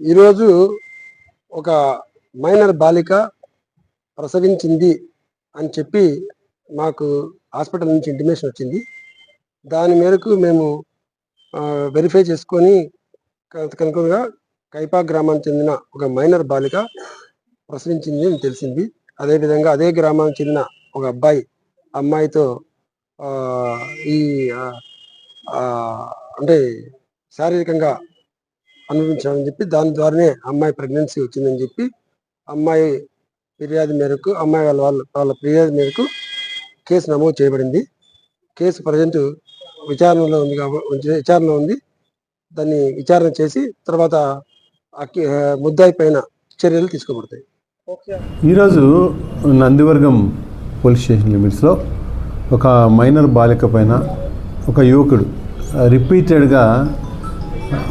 ఈరోజు ఒక మైనర్ బాలిక ప్రసవించింది అని చెప్పి మాకు హాస్పిటల్ నుంచి ఇంటిమేషన్ వచ్చింది. దాని మేరకు మేము వెరిఫై చేసుకొని కనుక- కనుకగా కైపా గ్రామానికి చెందిన ఒక మైనర్ బాలిక ప్రసవించింది అని తెలిసింది. అదేవిధంగా అదే గ్రామానికి చెందిన ఒక అబ్బాయి అమ్మాయితో ఈ అంటే శారీరకంగా అనుభవించాలని చెప్పి దాని ద్వారానే అమ్మాయి ప్రెగ్నెన్సీ వచ్చిందని చెప్పి అమ్మాయి ఫిర్యాదు మేరకు అమ్మాయి వాళ్ళ వాళ్ళ వాళ్ళ ఫిర్యాదు మేరకు కేసు నమోదు చేయబడింది. కేసు ప్రజెంట్ విచారణలో ఉంది కాబట్టి విచారణలో ఉంది. దాన్ని విచారణ చేసి తర్వాత ముద్దాయి పైన చర్యలు తీసుకోబడతాయి. ఈరోజు నందివర్గం పోలీస్ స్టేషన్ లిమిట్స్లో ఒక మైనర్ బాలిక పైన ఒక యువకుడు. రిపీటెడ్గా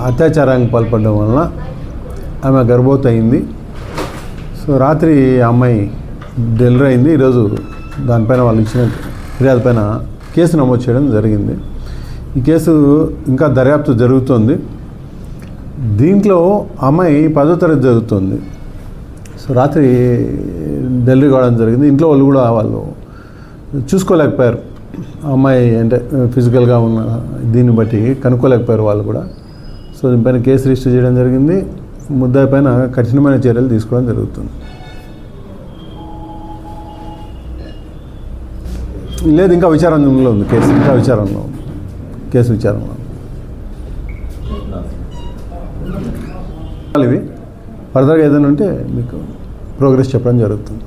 అత్యాచారానికి పాల్పడడం వలన ఆమె గర్భవతి అయింది సో రాత్రి ఆ అమ్మాయి డెలివరీ అయింది. ఈరోజు దానిపైన వాళ్ళు ఇచ్చిన ఫిర్యాదు పైన కేసు నమోదు చేయడం జరిగింది. ఈ కేసు ఇంకా దర్యాప్తు జరుగుతోంది. దీంట్లో అమ్మాయి పదో తరగతి జరుగుతుంది. సో రాత్రి డెలివరీ కావడం జరిగింది. ఇంట్లో వాళ్ళు కూడా వాళ్ళు చూసుకోలేకపోయారు. అమ్మాయి అంటే ఫిజికల్గా ఉన్న దీన్ని బట్టి కనుక్కోలేకపోయారు వాళ్ళు కూడా. సో దీనిపైన కేసు రిజిస్టర్ చేయడం జరిగింది. ముద్దాయి పైన కఠినమైన చర్యలు తీసుకోవడం జరుగుతుంది. లేదు ఇంకా విచారణలో ఉంది కేసు. ఇంకా విచారణలో ఉంది. కేసు విచారణలో ఇవి. ఫర్దర్గా ఏదైనా ఉంటే మీకు ప్రోగ్రెస్ చెప్పడం జరుగుతుంది.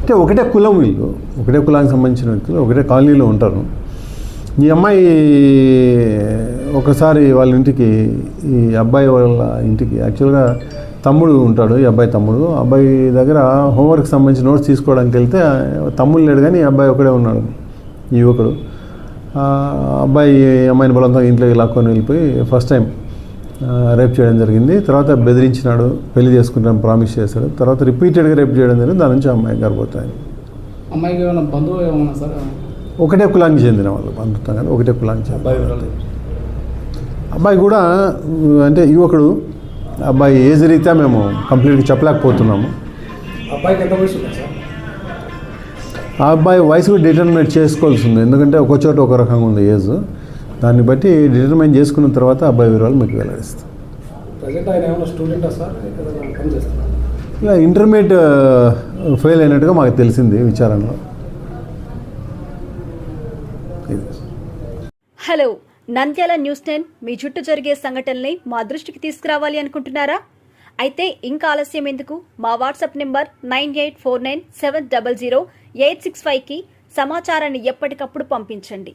అంటే ఒకటే కులం వీళ్ళు. ఒకటే కులానికి సంబంధించిన వ్యక్తులు ఒకటే కాలనీలో ఉంటారు. ఈ అమ్మాయి ఒకసారి వాళ్ళ ఇంటికి ఈ అబ్బాయి వాళ్ళ ఇంటికి యాక్చువల్గా తమ్ముడు ఉంటాడు ఈ అబ్బాయి తమ్ముడు. అబ్బాయి దగ్గర హోంవర్క్ సంబంధించిన నోట్స్ తీసుకోవడానికి వెళ్తే తమ్ముడు లేడు కానీ అబ్బాయి ఒకడే ఉన్నాడు యువకుడు. అబ్బాయి అమ్మాయిని బలంతో ఇంట్లోకి లాక్కొని వెళ్ళిపోయి ఫస్ట్ టైం రేప్ చేయడం జరిగింది. తర్వాత బెదిరించినాడు పెళ్ళి చేసుకుంటాను ప్రామిస్ చేశాడు. తర్వాత రిపీటెడ్గా రేప్ చేయడం జరిగింది. దాని నుంచి అమ్మాయి గర్భవతి అమ్మాయికి ఏమైనా బంధువు సార్? ఒకటే కులానికి చెందిన వాళ్ళు బంధుత్వం కానీ ఒకటే కులానికి చెందిన అబ్బాయి కూడా అంటే యువకుడు. అబ్బాయి ఏజ్ రీత్యా మేము కంప్లీట్గా చెప్పలేకపోతున్నాము. అబ్బాయికి ఎంత వయసు ఆ అబ్బాయి వయసు కూడా డిటర్మినేట్ చేసుకోవాల్సి ఉంది. ఎందుకంటే ఒక చోట ఒక రకంగా ఉంది ఏజ్. దాన్ని బట్టి డిటర్మైన్ చేసుకున్న తర్వాత అబ్బాయి వివరాలు మీకు వెల్లడిస్తాం ప్రజెంట్ ఆయన ఏమైనా స్టూడెంటా సార్? ఏదైనా పని చేస్తున్నారు? ఇలా ఇంటర్మీడియట్ ఫెయిల్ అయినట్టుగా మాకు తెలిసింది విచారణలో. హలో నంద్యాల న్యూస్ టెన్ మీ చుట్టూ జరిగే సంఘటనల్ని మా దృష్టికి తీసుకురావాలి అనుకుంటున్నారా? అయితే ఇంకా ఆలస్యం ఎందుకు? మా WhatsApp number nine eight four nine seven double zero eight six ఫైవ్కి సమాచారాన్ని ఎప్పటికప్పుడు పంపించండి.